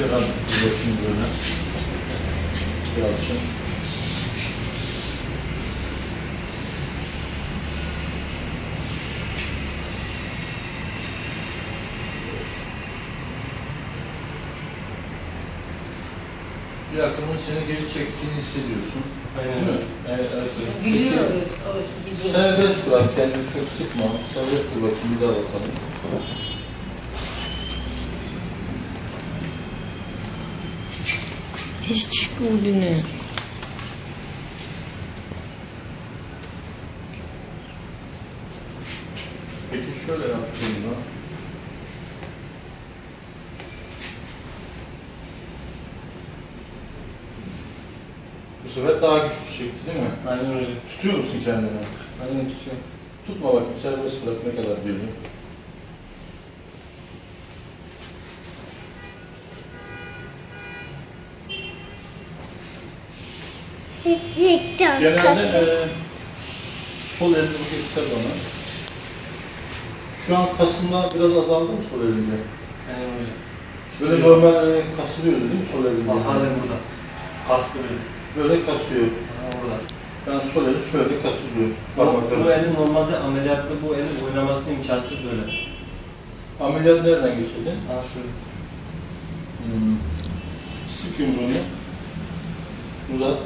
Sıram iletişim bölümüne. Yalçın. Bir akımın seni geri çektiğini hissediyorsun. Aynen öyle. Evet, evet. Gülüyor Serbest bırak kendini çok sıkma. Serbest bırak. Bir daha bakalım. Gülünü. Peki şöyle yaptığımda... Bu sefer daha güçlü çekti değil mi? Aynen hocam. Tutuyor musun kendini? Aynen tutuyorum. Tutma bakayım, serbest bırak ne kadar Genelde e, sol elini göster bana. Şu an kasılma biraz azaldı mı sol elinde? Aynen hocam. Böyle normal e, kasılıyordu değil mi sol elinde? Bak halen burada. Kaskı benim. Böyle kasıyor. Ha burada. Ben sol elim şöyle kasılıyor. Bu, bu Parmaklarım. elin normalde ameliyatta bu elin oynaması imkansız böyle. Ameliyat nereden geçirdin? Ha şu. Hmm. Sık yumruğunu. Uzat.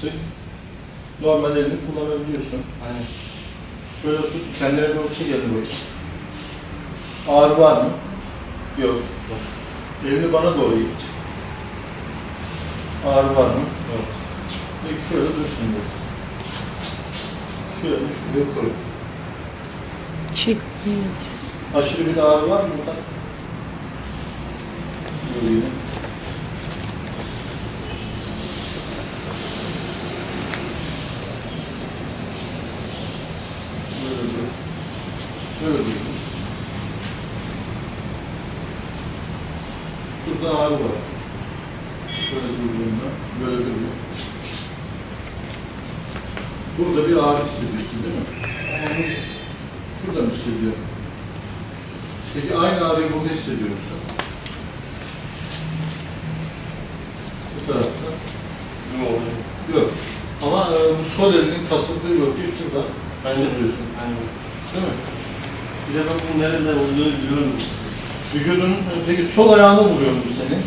Sık. Normal elini kullanabiliyorsun. Aynen. Şöyle tut, kendine doğru çek elini bakayım. Ağrı var mı? Yok. Elini bana doğru it. Ağrı var mı? Yok. Peki şöyle dur şimdi. Şöyle şuraya koy. Çek. Aşırı bir ağrı var mı burada? Böyle yine. Böyle dur. Dur. Şurada ağrı var. Durduğunda, böyle duruyor. Burada bir ağrı hissediyorsun değil mi? Şurada mı hissediyorsun? Peki aynı ağrıyı burada hissediyor musun? Bu tarafta. Yok. Yok. Ama e, bu sol elinin kasıldığı bölgeyi şurada hissediyorsun. Aynen. Değil mi? Bir de ben bunun nereden olduğunu biliyorum. Vücudunun, peki sol ayağını vuruyor mu seni?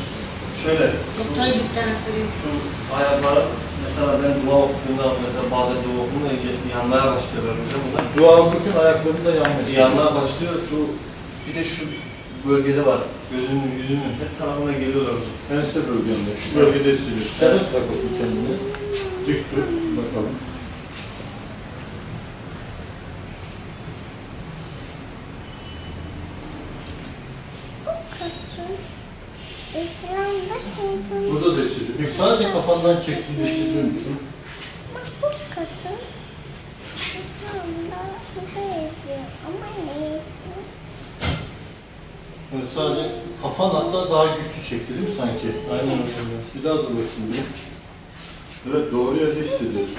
Şöyle. Doktora Şu, gitti anahtarı. şu ayakları mesela ben dua okuduğumda mesela bazen dua okuduğumda yanmaya başlıyorlar hocam bunlar. Dua okurken ayaklarında yanmış. Yanmaya başlıyor. Şu bir de şu bölgede var. Gözünün, yüzünün her tarafına geliyorlar. Ense bölgende. Şu bölgede hissediyorsun. Serbest bırak bakayım kendini. Dik dur. Bakalım. Ekranda koydum. Burada da hissediyor. Peki sadece kafandan çektiğinde hissediyor musun? Bak bu kadın. Ekranda şurada yazıyor. Ama ne yazıyor? Evet, sadece kafan hatta daha güçlü çekti değil mi sanki? Aynen hocam. Bir daha dur bakayım bir. Evet doğru yerde hissediyorsun.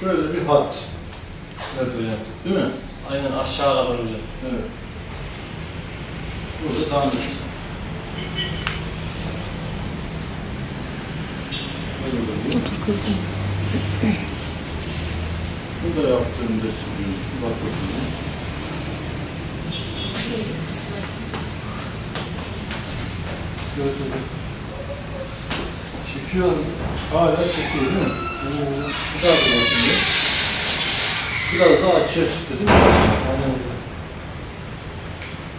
Şöyle bir hat. Evet hocam. Değil mi? Aynen aşağı kadar hocam. Evet. Burada böyle. Otur kızım. Burada yaptığında hissediyorsun. Bak bakayım. Evet, evet. Çekiyor. Hala çekiyor değil mi? Bir daha bakayım. Biraz daha açığa çıktı değil mi? Aynen hocam.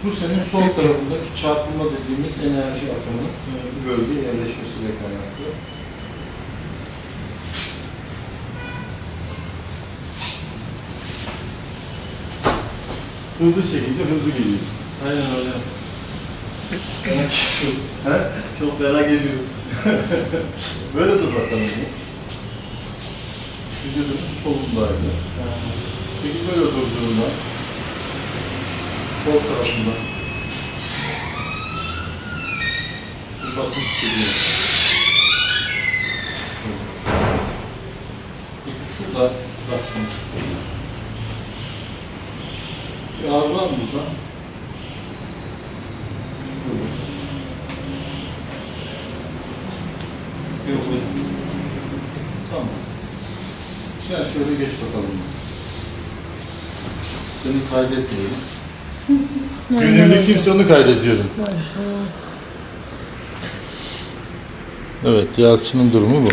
Bu senin sol tarafındaki çarpılma dediğimiz enerji akımının e, bu bölgeye yerleşmesiyle kaynaklı. Hızlı çekince hızlı geliyorsun. Aynen hocam. He? Çok merak ediyorum. Böyle dur bakalım. Vücudunun solundaydı. Peki böyle durduğunda sol tarafında bir basınç hissediyor. Peki şurada bak şimdi. Bir ağrı var mı burada? Yok. Tamam. Sen şöyle geç bakalım. Seni kaydetmeyelim. Gönüllü kimse onu kaydediyorum. Evet, Yalçın'ın durumu bu.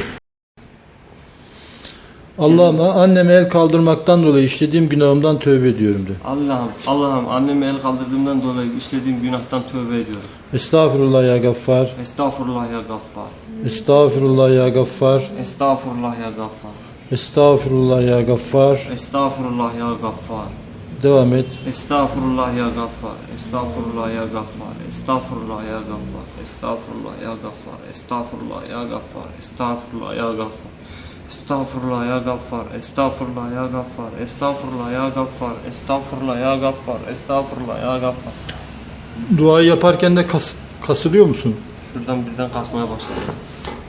Allah'ıma anneme el kaldırmaktan dolayı işlediğim günahımdan tövbe ediyorum de. Allah'ım, Allah'ım anneme el kaldırdığımdan dolayı işlediğim günahtan tövbe ediyorum. Estağfurullah ya gaffar. Estağfurullah ya gaffar. Estağfurullah ya gaffar. Estağfurullah ya gaffar. Estağfurullah ya gaffar. Estağfurullah ya gaffar. Devam et. Estağfurullah ya gaffar. Estağfurullah ya gaffar. Estağfurullah ya gaffar. Estağfurullah ya gaffar. Estağfurullah ya gaffar. Estağfurullah ya gaffar. Estağfurullah ya gaffar. Estağfurullah ya gaffar. Estağfurullah ya gaffar. Estağfurullah ya gaffar. Estağfurullah ya gaffar. Duayı yaparken de kas, kasılıyor musun? Şuradan birden kasmaya başladı.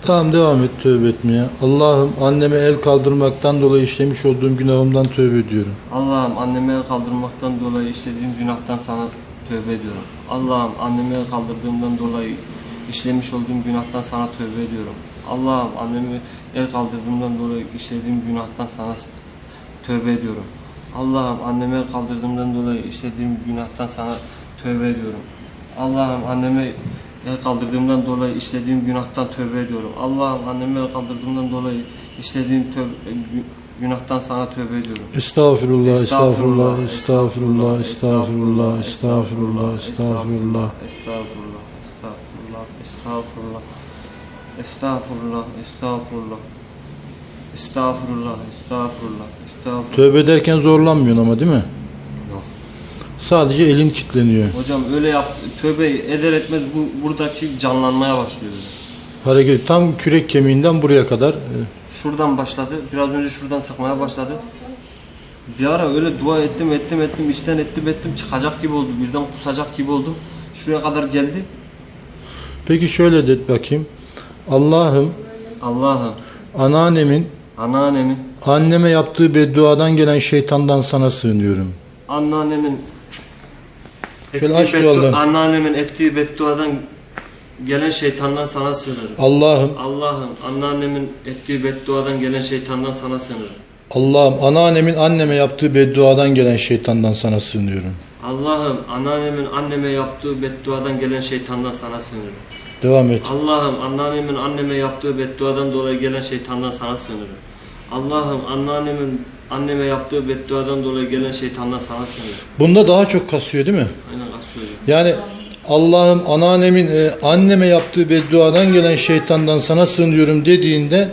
Tamam devam et tövbe etmeye. Allah'ım anneme el kaldırmaktan dolayı işlemiş olduğum günahımdan tövbe ediyorum. Allah'ım anneme el kaldırmaktan dolayı işlediğim günahtan sana tövbe ediyorum. Allah'ım anneme el kaldırdığımdan dolayı işlemiş olduğum günahtan sana tövbe ediyorum. Allah'ım anneme el kaldırdığımdan dolayı işlediğim günahtan sana tövbe ediyorum. Allah'ım anneme el kaldırdığımdan dolayı işlediğim günahtan sana tövbe ediyorum. Allah'ım anneme el kaldırdığımdan dolayı işlediğim günahtan tövbe ediyorum. Allah'ım anneme el kaldırdığımdan dolayı işlediğim tövbe, günahtan sana tövbe ediyorum. Estağfurullah, estağfurullah, estağfurullah, estağfurullah, estağfurullah, estağfurullah. Estağfurullah, estağfurullah, estağfurullah. Estağfurullah, estağfurullah. Estağfurullah, estağfurullah, estağfurullah. Tövbe ederken zorlanmıyorsun ama değil mi? Sadece elin kilitleniyor. Hocam öyle yap, tövbe eder etmez bu, buradaki canlanmaya başlıyor. böyle. Hareket tam kürek kemiğinden buraya kadar. e, Şuradan başladı, biraz önce şuradan sıkmaya başladı. Bir ara öyle dua ettim, ettim, ettim, içten ettim, ettim, çıkacak gibi oldu. Birden kusacak gibi oldum. Şuraya kadar geldi. Peki şöyle de bakayım. Allah'ım Allah'ım, anneannemin anneannemin, anneme yaptığı bedduadan gelen şeytandan sana sığınıyorum. anneannemin Şöyle aç yoldan. anneannemin ettiği bedduadan gelen şeytandan sana sığınırım. Allah'ım Allah'ım anneannemin ettiği bedduadan gelen şeytandan sana sığınırım. Allah'ım anneannemin anneme yaptığı bedduadan gelen şeytandan sana sığınıyorum. Allah'ım anneannemin anneme yaptığı bedduadan gelen şeytandan sana sığınırım. Devam et. Allah'ım anneannemin anneme yaptığı bedduadan dolayı gelen şeytandan sana sığınırım. Allah'ım anneannemin anneme yaptığı bedduadan dolayı gelen şeytandan sana sığınırım. Bunda daha çok kasıyor değil mi? Yani Allah'ım anneannemin e, anneme yaptığı bedduadan gelen şeytandan sana sığınıyorum dediğinde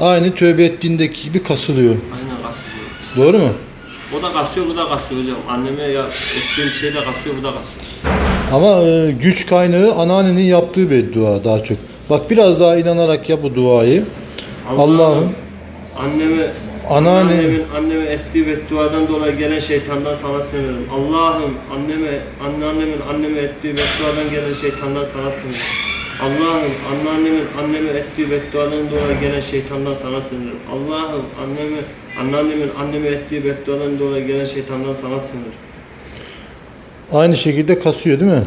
aynı tövbe ettiğindeki gibi kasılıyor. Aynen asıyorum. Doğru mu? O da kasıyor, bu da kasıyor hocam. Anneme ya ettiğim şey de kasıyor, bu da kasıyor. Ama e, güç kaynağı anneannenin yaptığı beddua daha çok. Bak biraz daha inanarak yap bu duayı. Allah'ım anneme Anneanne- anneannemin anneme ettiği bedduadan dolayı gelen şeytandan sana sığınırım. Allah'ım anneme anneannemin anneme ettiği bedduadan gelen şeytandan sana sığınırım. Allah'ım anneannemin anneme ettiği bedduadan dolayı gelen şeytandan sana sığınırım. Allah'ım anneme anneannemin anneme ettiği bedduadan dolayı gelen şeytandan sana sığınırım. aynı şekilde kasıyor değil mi?